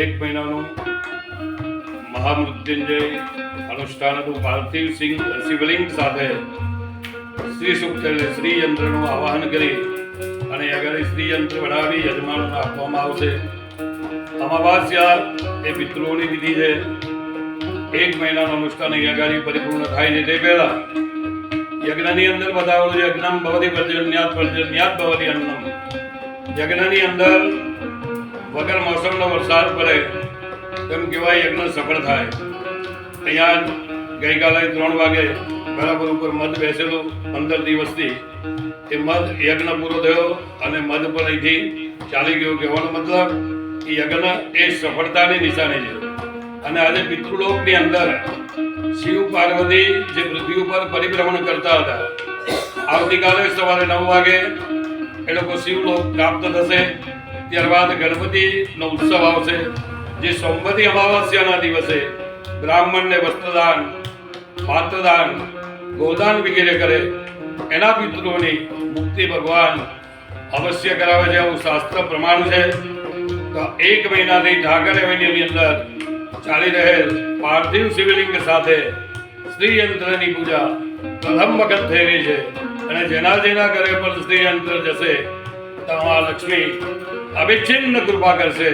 એક મહિનાનું મહામૃત્યુંજય અનુષ્ઠાન હતું. પાર્થિવ સિંહ શિવલિંગ સાથે શ્રી સૂક્ત શ્રી યંત્રનું આવાહન કરી અને આગળ શ્રી યંત્ર વડાવી યજમાનોને આપવામાં આવશે. અમાવાસ્યા એ પિતૃઓની વિધિ છે. એક મહિનાનું અનુષ્ઠાન અહીંયા આગળ પરિપૂર્ણ થાય છે. તે પહેલા યજ્ઞની અંદર બતાવેલું છે. યજ્ઞમ ભવતી પર્જન્યાત પર્જન્યાત ભવતી અન્નમ. યજ્ઞની અંદર વગર મોસમનો વરસાદ પડે, તેમ કહેવાય યજ્ઞ સફળ થાય. અહીંયા ગઈકાલે ત્રણ વાગે બરાબર ઉપર મધ બેસેલું પંદર દિવસથી. એ મધ યજ્ઞ પૂરો થયો અને મધ પણ અહીંથી ચાલી ગયો કહેવાનો મતલબ કે યજ્ઞ એ સફળતાની નિશાની છે. અને આજે પિતૃલોકની અંદર શિવ પાર્વતી જે પૃથ્વી ઉપર પરિભ્રમણ કરતા હતા, આવતીકાલે સવારે નવ વાગે એ લોકો શિવલોક પ્રાપ્ત થશે. ત્યારબાદ ગણપતિનો ઉત્સવ આવશે, જે સોમવતી અમાવાસ્યાના દિવસે બ્રાહ્મણને વસ્ત્રદાન, પાત્રદાન, ગોદાન વગેરે કરે, એના પિતૃઓની મુક્તિ ભગવાન અવશ્ય કરાવે છે એવું શાસ્ત્ર પ્રમાણ છે. તો એક મહિનાથી ઢાકર એવન્યુની અંદર ચાલી રહેલ પાર્થિવ શિવલિંગ સાથે સ્ત્રી યંત્રની પૂજા પ્રથમ વખત થઈ રહી છે. અને જેના જેના ઘરે પણ સ્ત્રી યંત્ર જશે તો લક્ષ્મી અવિચ્છિન્ન કૃપા કરશે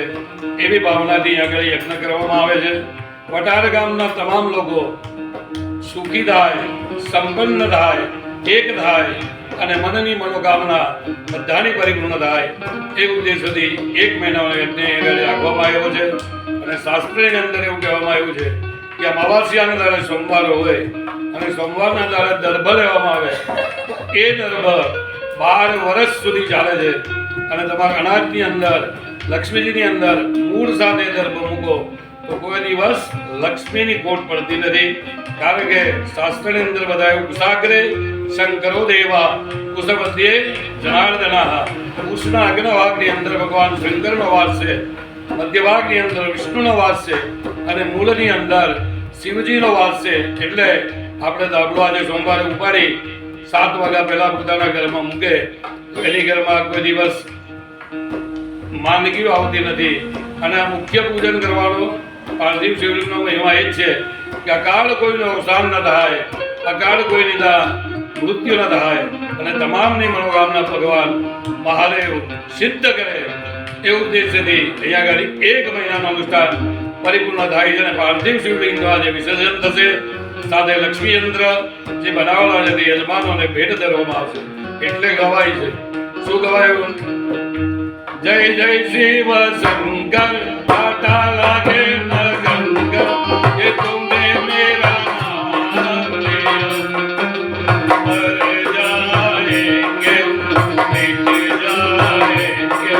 એવી ભાવનાથી આગળ યજ્ઞ કરવામાં આવે છે. વટાર ગામના તમામ લોકો સુખી થાય, સંપન્ન થાય, એક થાય અને મનની મનોકામના બધાની પરિપૂર્ણ થાય. એ ઉદ્દેશથી એક મહિનાનો યજ્ઞ આગળ રાખવામાં આવ્યો છે. અને શાસ્ત્રની અંદર એવું કહેવામાં આવ્યું છે કે અમાવાસ્યાના દાડે સોમવાર હોય અને સોમવારના દાડે દર્ભ લેવામાં આવે. એ દર્ભ બાર વર્ષ સુધી ચાલે છે. અને તમારા અનાજની અંદર, લક્ષ્મીજીની અંદર મૂળ સાથે ગર્ભ મૂકો તો કોઈ દિવસ લક્ષ્મીની ખોટ પડતી નથી. કારણ કે શાસ્ત્રની અંદર બધા એવું કુશાગ્રે શંકરો દેવા કુશપતિએ જનાર્દના. કુશના અગ્નભાગની અંદર ભગવાન શંકરનો વાસ છે, મધ્યભાગની અંદર વિષ્ણુનો વાસ છે, અને મૂળની અંદર શિવજીનો વાસ છે. એટલે આપણે દાબલો આજે સોમવારે ઉપાડી સાત વાગ્યા પહેલા પોતાના ઘરમાં મૂકે. એની ઘરમાં કોઈ દિવસ માંદગીઓ આવતી નથી. અને મુખ્ય પૂજન કરવાનું પાર્થિવ શિવલિંગનો મહિમા એ જ છે કે અકાળ કોઈનું અવસાન ન થાય અકાળ કોઈની મૃત્યુ ન થાય. અને તમામની મનોકામના ભગવાન મહાદેવ સિદ્ધ કરે. એ ઉદ્દેશ્યથી અહીંયા આગળ એક મહિનાનું અનુષ્ઠાન પરિપૂર્ણ થાય છે અને પાર્થિવ શિવલિંગ દ્વારા જે વિસર્જન થશે. સાથે લક્ષ્મી યંત્ર જે બનાવેલા છે તે યજમાનોને ભેટ ધરવામાં આવશે. એટલે ગવાય છે. શું ગવાયું जय जय शिव शंकर पाता लागे न गंगा ये तुमने मेरा नाम लिया मर जाएंगे मिट जाएंगे